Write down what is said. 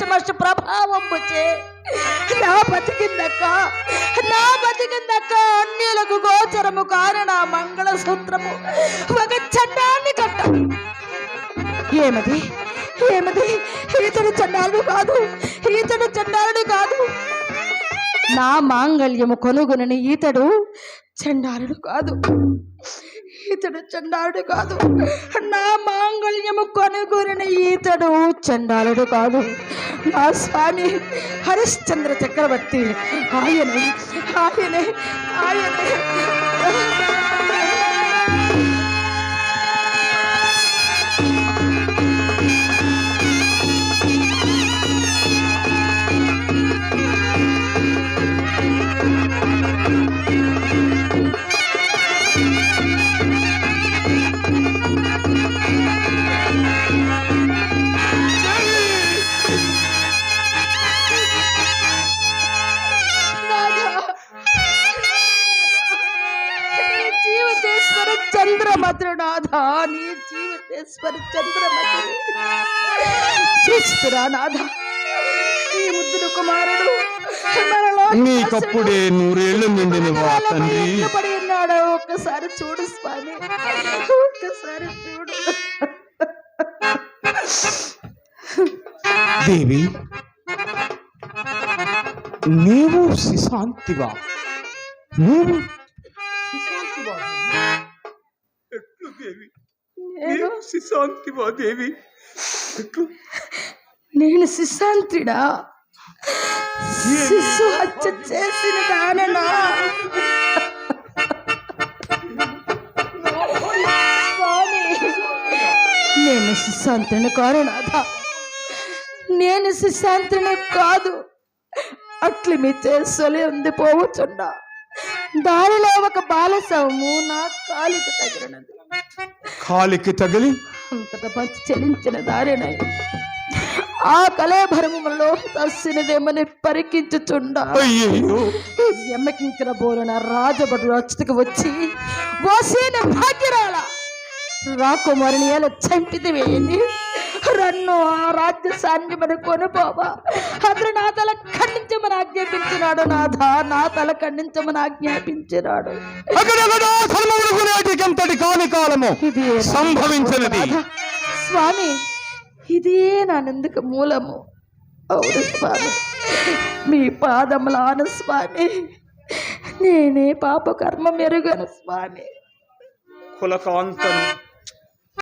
దోషమష ప్రభావం వచ్చే. నా బతికిందక్క నా బతికిందక్క అన్యులకు గోచరము కారణ మంగళసూత్రము. ఒక చట్టాన్ని కట్ట. ఏమది? ఏమది? ఈతడు చండాలుడు కాదు. ఈతడు చండాలుడు కాదు. నా మాంగళ్యము కొనుగొనని ఈతడు చండాలుడు కాదు. ఈతడు చండాలుడు కాదు నా మాంగళ్యము కొనుగొనని ఈతడు చండాలుడు కాదు నా స్వామి హరిశ్చంద్ర చక్రవర్తి ఆయనే ఆయనే ఆయనే జీవితేశ్వర చంద్రమధురనాథ నీ జీవితేశ్వర చంద్రమధురు చూస్తురా నాథ ఈ ముద్దుడు కుమారుడు నీకప్పుడే నూరేళ్ళు నిండినవా తండ్రి. పడి ఉన్నాడు. ఒక్కసారి చూడు స్వామి ఒక్కసారి చూడు. దేవి నీవు శిశాంతివా నీవు శిశాంతివా దేవి. నేను నీవు శిశాంతివా దేవి ఎట్లు? నేను శిశాంత్రిడా శిశు హత్య చేసిన దాననా? నేను శిశాంత్రిని కాను నాథ నేను శిశాంత్రిని కాదు. అట్లు మీ చేసులే ఉంది పోవచ్చుండా దారిలో ఒక బాలసవము నా కాలికి తగిలినది. కాలికి తగిలి అంతట పంచి చెలించిన దారినై ఆ కళేభరములో తస్సినదేమని పరికించుచుండా. ఎమ్మకింకర బోలన రాజభటుడు అచ్చుతకు వచ్చి ఓసేన భాగ్యరాల రాకుమారిని ఎలా చంపిది వేయండి. రన్ను ఆ రాజ్య సాన్యమని కొనుపోవా? అతను నా తల ఖండించమని ఆజ్ఞాపించినాడు నాథ నా తల ఖండించమని ఆజ్ఞాపించినాడు. కాని కాలము ఇది సంభవించినది. స్వామి ఇదే నానెందుకు మూలము. అవును స్వామి మీ పాదములాను స్వామి. నేనే పాప కర్మ మెరుగను స్వామి. కులకాంతను